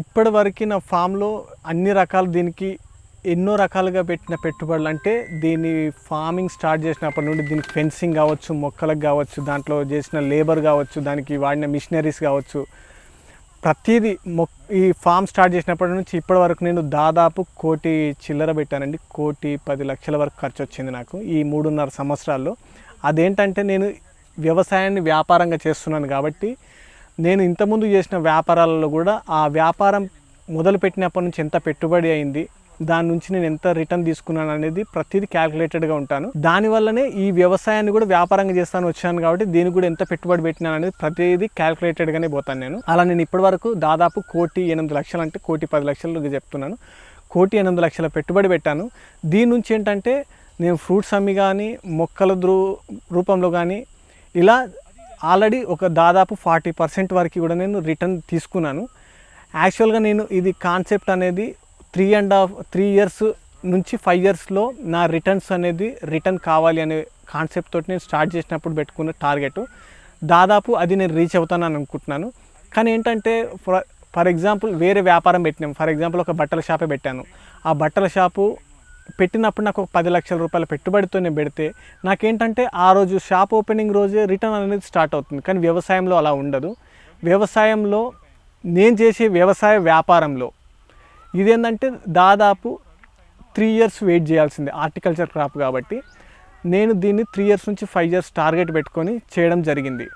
ఇప్పటి వరకు నా ఫామ్లో అన్ని రకాలు దీనికి ఎన్నో రకాలుగా పెట్టిన పెట్టుబడులు. అంటే దీని ఫార్మింగ్ స్టార్ట్ చేసినప్పటి నుండి దీనికి ఫెన్సింగ్ కావచ్చు మొక్కలకు కావచ్చు దాంట్లో చేసిన లేబర్ కావచ్చు దానికి వాడిన మిషనరీస్ కావచ్చు. ప్రతిదీ మొక్ ఈ ఫామ్ స్టార్ట్ చేసినప్పటి నుంచి ఇప్పటి వరకు నేను దాదాపు కోటి చిల్లర పెట్టానండి. కోటి పది లక్షల వరకు ఖర్చు వచ్చింది నాకు ఈ మూడున్నర సంవత్సరాల్లో. అదేంటంటే నేను వ్యవసాయాన్ని వ్యాపారంగా చేస్తున్నాను కాబట్టి నేను ఇంతకుముందు చేసిన వ్యాపారాలలో కూడా ఆ వ్యాపారం మొదలుపెట్టినప్పటి నుంచి ఎంత పెట్టుబడి అయింది దాని నుంచి నేను ఎంత రిటర్న్ తీసుకున్నాను అనేది ప్రతిదీ క్యాల్కులేటెడ్గా ఉంటాను. దానివల్లనే ఈ వ్యవసాయాన్ని కూడా వ్యాపారంగా చేస్తాను వచ్చాను కాబట్టి దీనికి కూడా ఎంత పెట్టుబడి పెట్టినాను అనేది ప్రతిదీ క్యాల్కులేటెడ్గానే పోతాను నేను. అలా నేను ఇప్పటి వరకు దాదాపు కోటి ఎనిమిది లక్షలు అంటే కోటి పది లక్షలు చెప్తున్నాను. కోటి ఎనిమిది లక్షల పెట్టుబడి పెట్టాను. దీని నుంచి ఏంటంటే నేను ఫ్రూట్స్ అమ్మి కానీ మొక్కల ద్రూ రూపంలో కానీ ఇలా ఆల్రెడీ ఒక దాదాపు ఫార్టీ పర్సెంట్ వరకు కూడా నేను రిటర్న్ తీసుకున్నాను. యాక్చువల్గా నేను ఇది కాన్సెప్ట్ అనేది three and half three years నుంచి ఫైవ్ ఇయర్స్లో నా రిటర్న్స్ అనేది రిటర్న్ కావాలి అనే కాన్సెప్ట్ తోటి నేను స్టార్ట్ చేసినప్పుడు పెట్టుకున్న టార్గెట్. దాదాపు అది నేను రీచ్ అవుతానని అనుకుంటున్నాను. కానీ ఏంటంటే ఫర్ ఫర్ ఎగ్జాంపుల్ వేరే వ్యాపారం పెట్టినాం. ఫర్ ఎగ్జాంపుల్ ఒక బట్టల షాపే పెట్టాను. ఆ బట్టల షాపు పెట్టినప్పుడు నాకు ఒక పది లక్షల రూపాయల పెట్టుబడితో నేను పెడితే నాకేంటంటే ఆ రోజు షాప్ ఓపెనింగ్ రోజే రిటర్న్ అనేది స్టార్ట్ అవుతుంది. కానీ వ్యవసాయంలో అలా ఉండదు. వ్యవసాయంలో నేను చేసే వ్యవసాయ వ్యాపారంలో ఇదేంటంటే దాదాపు త్రీ ఇయర్స్ వెయిట్ చేయాల్సిందే హార్టికల్చర్ క్రాప్ కాబట్టి. నేను దీన్ని త్రీ ఇయర్స్ నుంచి ఫైవ్ ఇయర్స్ టార్గెట్ పెట్టుకొని చేయడం జరిగింది.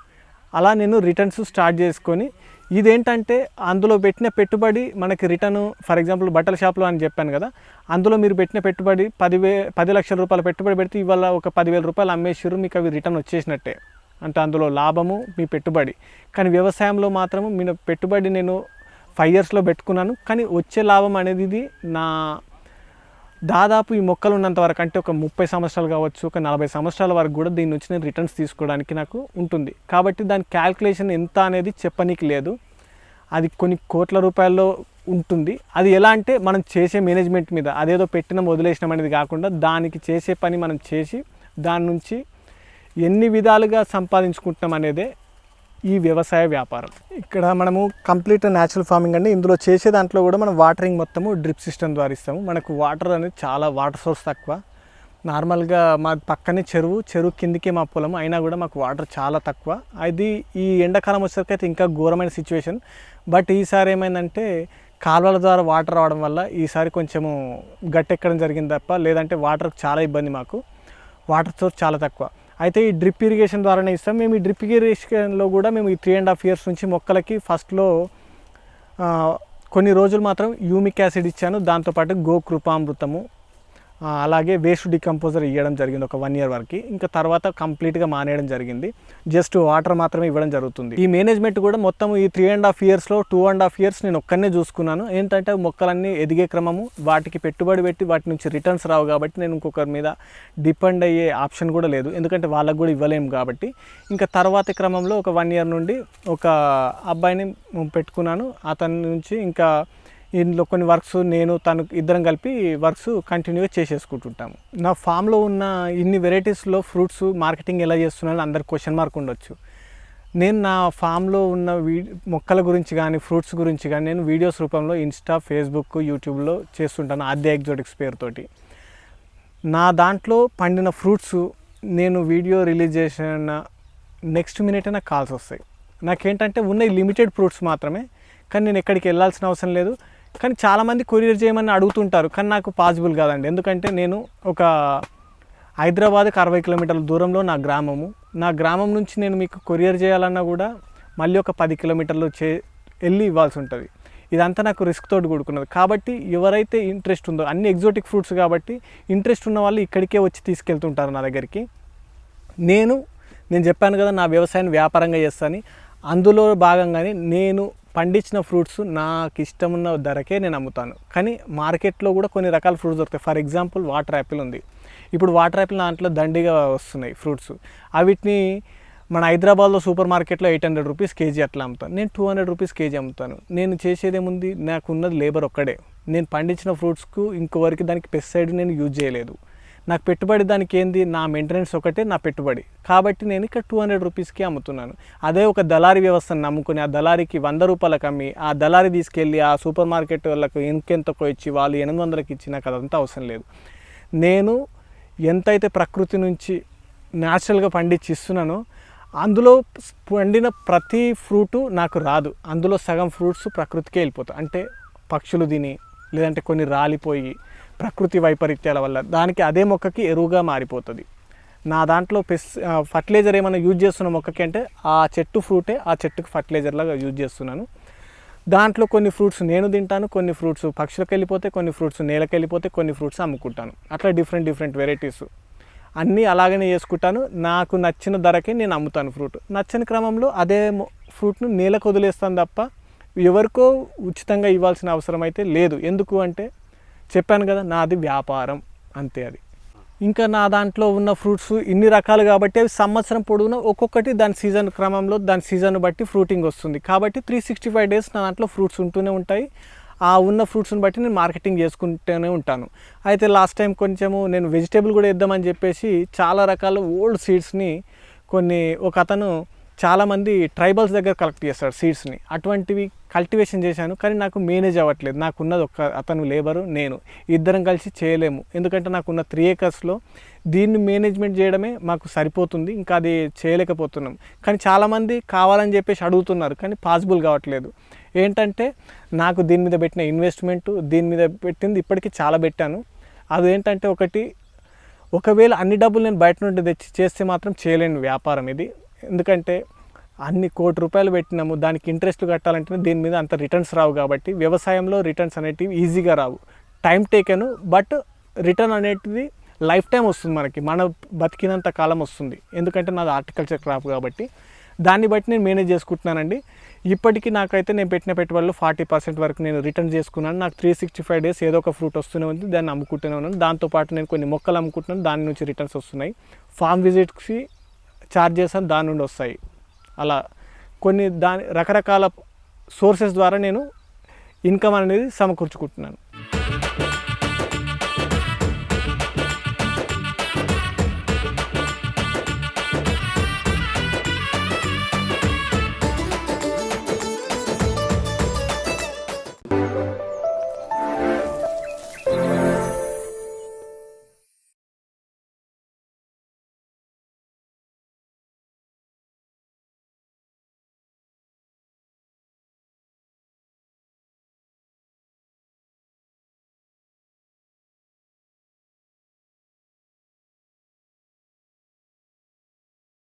అలా నేను రిటర్న్స్ స్టార్ట్ చేసుకొని ఇదేంటంటే అందులో పెట్టిన పెట్టుబడి మనకి రిటర్న్ ఫర్ ఎగ్జాంపుల్ బట్టల షాప్లో అని చెప్పాను కదా అందులో మీరు పెట్టిన పెట్టుబడి పదివే పది లక్షల రూపాయల పెట్టుబడి పెడితే ఇవాళ ఒక పదివేల రూపాయలు అమ్మేసారు మీకు అవి రిటర్న్ వచ్చేసినట్టే. అంటే అందులో లాభము మీ పెట్టుబడి. కానీ వ్యవసాయంలో మాత్రం మీ పెట్టుబడి నేను ఫైవ్ ఇయర్స్లో పెట్టుకున్నాను కానీ వచ్చే లాభం అనేది ఇది నా దాదాపు ఈ మొక్కలు ఉన్నంత వరకు అంటే ఒక ముప్పై సంవత్సరాలు కావచ్చు ఒక నలభై సంవత్సరాల వరకు కూడా దీని నుంచి నేను రిటర్న్స్ తీసుకోవడానికి నాకు ఉంటుంది. కాబట్టి దాని క్యాల్కులేషన్ ఎంత అనేది చెప్పనీకి లేదు. అది కొన్ని కోట్ల రూపాయల్లో ఉంటుంది. అది ఎలా అంటే మనం చేసే మేనేజ్మెంట్ మీద అదేదో పెట్టిన వదిలేసినాం అనేది కాకుండా దానికి చేసే పని మనం చేసి దాని నుంచి ఎన్ని విధాలుగా సంపాదించుకుంటున్నాం అనేదే ఈ వ్యవసాయ వ్యాపారం. ఇక్కడ మనము కంప్లీట్ న్యాచురల్ ఫార్మింగ్ అండి. ఇందులో చేసే దాంట్లో కూడా మనం వాటరింగ్ మొత్తము డ్రిప్ సిస్టమ్ ద్వారా ఇస్తాము. మనకు వాటర్ అనేది చాలా వాటర్ సోర్స్ తక్కువ. నార్మల్గా మా పక్కనే చెరువు చెరువు కిందికే మా పొలం. అయినా కూడా మాకు వాటర్ చాలా తక్కువ. అది ఈ ఎండాకాలం వచ్చేసరికైతే ఇంకా ఘోరమైన సిచ్యువేషన్. బట్ ఈసారి ఏమైందంటే కాలువల ద్వారా వాటర్ రావడం వల్ల ఈసారి కొంచెము గట్టెక్కడం జరిగింది తప్ప లేదంటే వాటర్ చాలా ఇబ్బంది మాకు. వాటర్ సోర్స్ చాలా తక్కువ. అయితే ఈ డ్రిప్ ఇరిగేషన్ ద్వారానే ఇస్తాం. మేము ఈ డ్రిప్ ఇరిగేషన్లో కూడా మేము ఈ త్రీ అండ్ హాఫ్ ఇయర్స్ నుంచి మొక్కలకి ఫస్ట్లో కొన్ని రోజులు మాత్రం యూమిక్ యాసిడ్ ఇచ్చాను. దాంతోపాటు గోకృపామృతము అలాగే వేస్ట్ డికంపోజర్ ఇవ్వడం జరిగింది ఒక వన్ ఇయర్ వరకు. ఇంకా తర్వాత కంప్లీట్గా మానేయడం జరిగింది. జస్ట్ వాటర్ మాత్రమే ఇవ్వడం జరుగుతుంది. ఈ మేనేజ్మెంట్ కూడా మొత్తం ఈ త్రీ అండ్ హాఫ్ ఇయర్స్లో టూ అండ్ హాఫ్ ఇయర్స్ నేను ఒక్కనే చూసుకున్నాను. ఏంటంటే మొక్కలన్నీ ఎదిగే క్రమము వాటికి పెట్టుబడి పెట్టి వాటి నుంచి రిటర్న్స్ రావు కాబట్టి నేను ఇంకొకరి మీద డిపెండ్ అయ్యే ఆప్షన్ కూడా లేదు. ఎందుకంటే వాళ్ళకు కూడా ఇవ్వలేము కాబట్టి. ఇంకా తర్వాత క్రమంలో ఒక వన్ ఇయర్ నుండి ఒక అబ్బాయిని పెట్టుకున్నాను. అతని నుంచి ఇంకా ఇందులో కొన్ని వర్క్స్ నేను తను ఇద్దరం కలిపి వర్క్స్ కంటిన్యూగా చేసేసుకుంటుంటాము. నా ఫామ్లో ఉన్న ఇన్ని వెరైటీస్లో ఫ్రూట్స్ మార్కెటింగ్ ఎలా చేస్తున్నాను అందరు క్వశ్చన్ మార్క్ ఉండొచ్చు. నేను నా ఫామ్లో ఉన్న వీ మొక్కల గురించి కానీ ఫ్రూట్స్ గురించి కానీ నేను వీడియోస్ రూపంలో ఇన్స్టా ఫేస్బుక్ యూట్యూబ్లో చేస్తుంటాను ఆద్య ఎగ్జోటిక్స్ పేరుతోటి. నా దాంట్లో పండిన ఫ్రూట్స్ నేను వీడియో రిలీజ్ చేసిన నెక్స్ట్ మినిటే నాకు కాల్స్ వస్తాయి. నాకేంటంటే ఉన్నాయి లిమిటెడ్ ఫ్రూట్స్ మాత్రమే కానీ నేను ఎక్కడికి వెళ్ళాల్సిన అవసరం లేదు. కానీ చాలామంది కొరియర్ చేయమని అడుగుతుంటారు కానీ నాకు పాసిబుల్ కాదండి. ఎందుకంటే నేను ఒక హైదరాబాద్కి అరవై కిలోమీటర్ల దూరంలో నా గ్రామము. నా గ్రామం నుంచి నేను మీకు కొరియర్ చేయాలన్నా కూడా మళ్ళీ ఒక పది కిలోమీటర్లు చే వెళ్ళి ఇవ్వాల్సి ఉంటుంది. ఇదంతా నాకు రిస్క్ తోటి కూడుకున్నది. కాబట్టి ఎవరైతే ఇంట్రెస్ట్ ఉందో అన్ని ఎగ్జోటిక్ ఫ్రూట్స్ కాబట్టి ఇంట్రెస్ట్ ఉన్న వాళ్ళు ఇక్కడికే వచ్చి తీసుకెళ్తుంటారు నా దగ్గరికి. నేను నేను చెప్పాను కదా నా వ్యవసాయాన్ని వ్యాపారంగా చేస్తాను అందులో భాగంగానే నేను పండించిన ఫ్రూట్స్ నాకు ఇష్టమున్న ధరకే నేను అమ్ముతాను. కానీ మార్కెట్లో కూడా కొన్ని రకాల ఫ్రూట్స్ దొరుకుతాయి. ఫర్ ఎగ్జాంపుల్ వాటర్ యాపిల్ ఉంది. ఇప్పుడు వాటర్ యాపిల్ దాంట్లో దండిగా వస్తున్నాయి ఫ్రూట్స్. అవిటిని మన హైదరాబాద్లో సూపర్ మార్కెట్లో ఎయిట్ హండ్రెడ్ రూపీస్ కేజీ అట్లా అమ్ముతాను. నేను టూ హండ్రెడ్ రూపీస్ కేజీ అమ్ముతాను. నేను చేసేదేముంది? నాకు ఉన్నది లేబర్ ఒక్కడే. నేను పండించిన ఫ్రూట్స్కు ఇంకోవరకు దానికి పెస్టిసైడ్ నేను యూజ్ చేయలేదు. నాకు పెట్టుబడి దానికి ఏంది? నా మెయింటెనెన్స్ ఒకటే నా పెట్టుబడి. కాబట్టి నేను ఇక్కడ టూ హండ్రెడ్ రూపీస్కి అమ్ముతున్నాను. అదే ఒక దళారీ వ్యవస్థను నమ్ముకుని ఆ దళారీకి వంద రూపాయలకు అమ్మి ఆ దళారీ తీసుకెళ్ళి ఆ సూపర్ మార్కెట్ వాళ్ళకు ఇంకెంతకో ఇచ్చి వాళ్ళు ఎనిమిది వందలకి ఇచ్చి నాకు అదంతా అవసరం లేదు. నేను ఎంతైతే ప్రకృతి నుంచి న్యాచురల్గా పండించి ఇస్తున్నానో అందులో పండిన ప్రతి ఫ్రూటు నాకు రాదు. అందులో సగం ఫ్రూట్స్ ప్రకృతికే వెళ్ళిపోతాయి. అంటే పక్షులు తిని లేదంటే కొన్ని రాలిపోయి ప్రకృతి వైపరీత్యాల వల్ల దానికి అదే మొక్కకి ఎరువుగా మారిపోతుంది. నా దాంట్లో పెస్ ఫర్టిలైజర్ ఏమైనా యూజ్ చేస్తున్న మొక్కకి అంటే ఆ చెట్టు ఫ్రూటే ఆ చెట్టుకు ఫర్టిలైజర్ లాగా యూజ్ చేస్తున్నాను. దాంట్లో కొన్ని ఫ్రూట్స్ నేను తింటాను కొన్ని ఫ్రూట్స్ పక్షులకు వెళ్ళిపోతే కొన్ని ఫ్రూట్స్ నేలకు వెళ్ళిపోతే కొన్ని ఫ్రూట్స్ అమ్ముకుంటాను. అట్లా డిఫరెంట్ డిఫరెంట్ వెరైటీస్. అన్నీ అలాగనే చేసుకుంటాను. నాకు నచ్చిన ధరకే నేను అమ్ముతాను ఫ్రూట్. నచ్చని క్రమంలో అదే మొ- ఫ్రూట్ను నేలకు వదిలేస్తాను తప్ప ఎవరికో ఉచితంగా ఇవ్వాల్సిన అవసరం అయితే లేదు. ఎందుకు అంటే చెప్పాను కదా నాది వ్యాపారం అంతే అది. ఇంకా నా దాంట్లో ఉన్న ఫ్రూట్స్ ఇన్ని రకాలు కాబట్టి అవి సంవత్సరం పొడవునా ఒక్కొక్కటి దాని సీజన్ క్రమంలో దాని సీజన్ బట్టి ఫ్రూటింగ్ వస్తుంది. కాబట్టి త్రీ సిక్స్టీ ఫైవ్ డేస్ నా దాంట్లో ఫ్రూట్స్ ఉంటూనే ఉంటాయి. ఆ ఉన్న ఫ్రూట్స్ని బట్టి నేను మార్కెటింగ్ చేసుకుంటూనే ఉంటాను. అయితే లాస్ట్ టైం కొంచెము నేను వెజిటేబుల్ కూడా ఇద్దామని చెప్పేసి చాలా రకాల ఓల్డ్ సీడ్స్ని కొన్ని ఒక అతను చాలామంది ట్రైబల్స్ దగ్గర కలెక్ట్ చేస్తాడు సీడ్స్ని అటువంటివి కల్టివేషన్ చేశాను కానీ నాకు మేనేజ్ అవ్వట్లేదు. నాకున్నది ఒక అతను లేబరు నేను. ఇద్దరం కలిసి చేయలేము. ఎందుకంటే నాకున్న త్రీ ఏకర్స్లో దీన్ని మేనేజ్మెంట్ చేయడమే మాకు సరిపోతుంది. ఇంకా అది చేయలేకపోతున్నాం. కానీ చాలామంది కావాలని చెప్పేసి అడుగుతున్నారు కానీ పాసిబుల్ కావట్లేదు. ఏంటంటే నాకు దీని మీద పెట్టిన ఇన్వెస్ట్మెంట్ దీని మీద పెట్టింది ఇప్పటికీ చాలా పెట్టాను. అదేంటంటే ఒకటి ఒకవేళ అన్ని డబ్బులు నేను బయట నుండి తెచ్చి చేస్తే మాత్రం చేయలేని వ్యాపారం ఇది. ఎందుకంటే అన్ని కోటి రూపాయలు పెట్టినాము దానికి ఇంట్రెస్ట్ కట్టాలంటే దీని మీద అంత రిటర్న్స్ రావు కాబట్టి వ్యవసాయంలో రిటర్న్స్ అనేటివి ఈజీగా రావు. టైం టేకెను బట్ రిటర్న్ అనేటిది లైఫ్ టైం వస్తుంది మనకి. మన బతికినంత కాలం వస్తుంది. ఎందుకంటే నాది ఆర్టికల్చర్ క్రాప్ కాబట్టి. దాన్ని బట్టి నేను మేనేజ్ చేసుకుంటున్నానండి. ఇప్పటికీ నాకైతే నేను పెట్టిన పెట్టుబడులు ఫార్టీ పర్సెంట్ వరకు నేను రిటర్న్ చేసుకున్నాను. నాకు త్రీ సిక్స్టీ ఫైవ్ డేస్ ఏదో ఒక ఫ్రూట్ వస్తూనే ఉంది. దాన్ని అమ్ముకుంటూనే ఉన్నాను. దాంతోపాటు నేను కొన్ని మొక్కలు అమ్ముకుంటున్నాను. దాని నుంచి రిటర్న్స్ వస్తున్నాయి. ఫామ్ విజిట్స్కి ఛార్జ్ చేసాను దాని నుండి వస్తాయి. అలా కొన్ని దాని రకరకాల సోర్సెస్ ద్వారా నేను ఇన్కమ్ అనేది సమకూర్చుకుంటున్నాను.